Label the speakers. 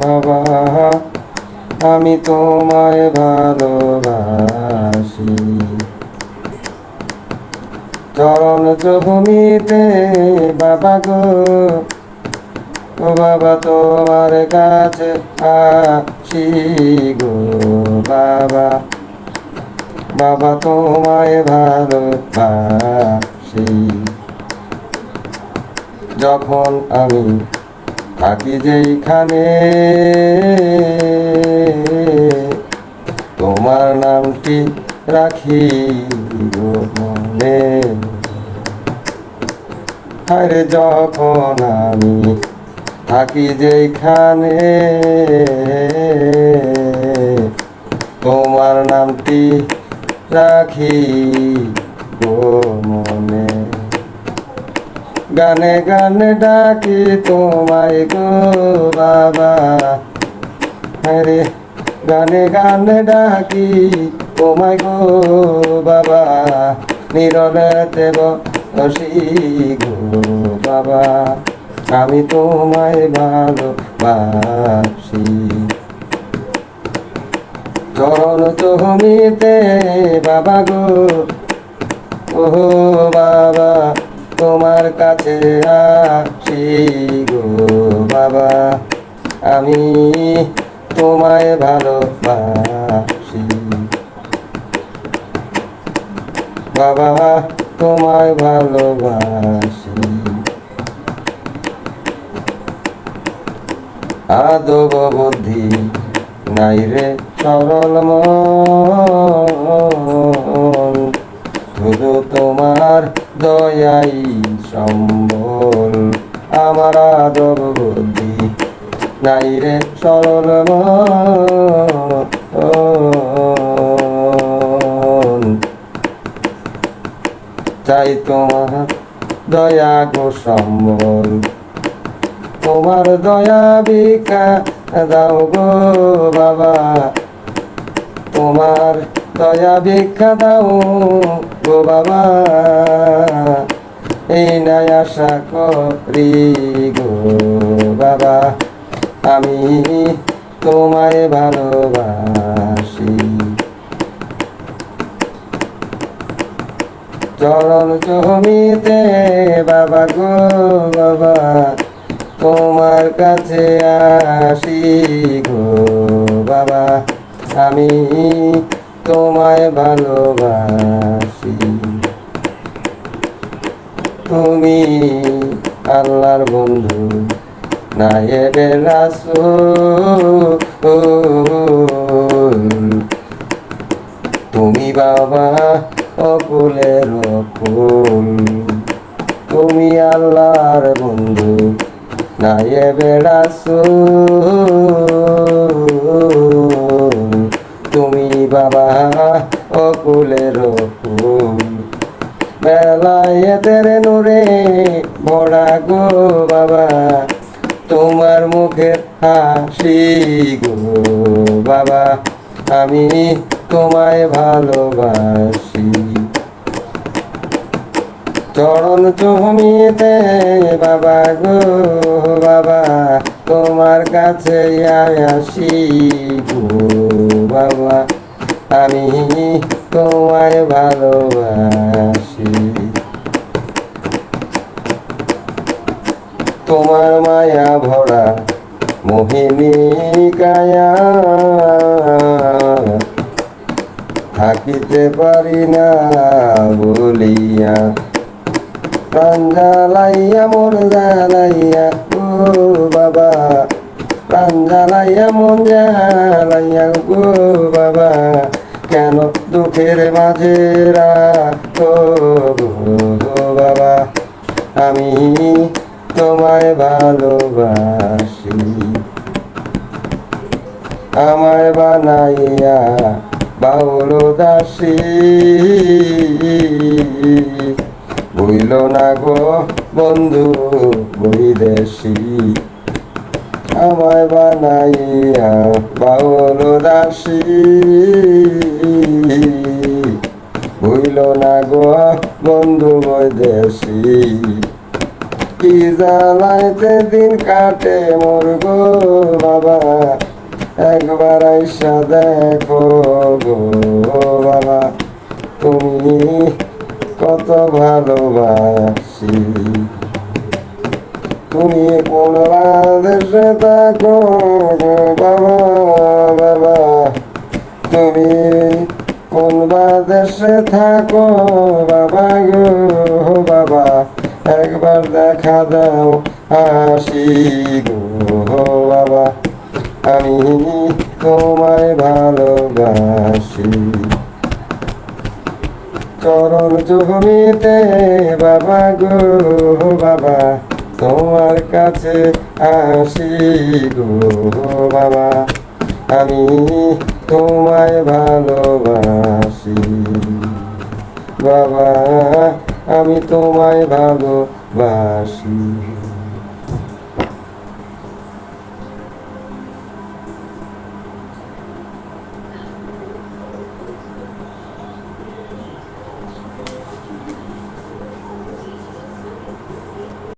Speaker 1: বাবা, আমি তোমায় ভালোবাসি। চরণ জমিতে বাবা গো, ও বাবা তোমার কাছে আসি গো, বাবা। বাবা তোমায় ভালোবাসি। যখন আমি থাকি যেইখানে। তোমার নামটি রাখি মনে। আরে যখন আমি থাকি যেখানে তোমার নামটি রাখি মনে। গানে গানে ডাকি তোমায় গো বাবা। আরে, গানে গানে ডাকি তোমায় গো বাবা। নিরলেতে বসি গো বাবা। আমি তোমায় ভালোবাসি। চরণ চহমিতে বাবা গো। ও বাবা। তোমার কাছে আসি গো বাবা। আমি তোমায় ভালোবাসি। বাবা, তোমায় ভালোবাসি। আদব বুদ্ধি নাই রে সরল মন। শুধু তোমার দয়াই সম্বল। আমার আদব বুদ্ধি নাই রে সরল চাই তোমার দয়া গো সম্বল। তোমার দয়া ভিক্ষা দাও গো বাবা। তোমার দয়া ভিক্ষা দাও গো বাবা, এই নাই আশা করি গো বাবা। আমি তোমায় ভালোবাসি। চরণ জমিতে বাবা গো বাবা, তোমার কাছে আসি গো বাবা। আমি তোমায় ভালোবাসি। তুমি আল্লাহর বন্ধু, নায়েবে রাসূল। তুমি বাবা অকুলের অকুল। তুমি আল্লাহর বন্ধু নায়ে বেড়াসু তুমি বাবা অকুলের বাবা, তোমার মুখের হাসি গো বাবা, আমি তোমায় ভালোবাসি। চরণ জমিতে বাবা গো বাবা, তোমার কাছে আসি গো বাবা, আমি তোমায় ভালোবাসি। মোহিনী কায়া থাকিতে পারি না বলিয়া। প্রাণ জ্বালাইয়া, মন ও বাবা। প্রাণ জ্বালাইয়া, মন জ্বালাইয়া গো বাবা। কেন দুঃখের মাঝে রাখো বাবা? আমি তোমায় ভালোবাসি। আমায় বানাইয়া বাউল দাসী। বইল না গো বন্ধু বৈদেশি আমায় বানাইয়া বাউল দাসী। বইল না গো বন্ধু বৈদেশি কি জ্বালাইতে দিন কাটে মোর গো বাবা। একবার আইসা দেখো গো বাবা, তুমি কত ভালোবাসি। তুমি কোন দেশে থাকো গো বাবা বাবা। তুমি কোন দেশে থাকো বাবা গো বাবা, একবার দেখা দাও আসি গো বাবা। আমি তোমায় ভালোবাসি। চরণ জমিতে বাবা গো, বাবা, তোমার কাছে আসি গো, বাবা। আমি তোমায় ভালোবাসি। বাবা, আমি তোমায় ভালোবাসি।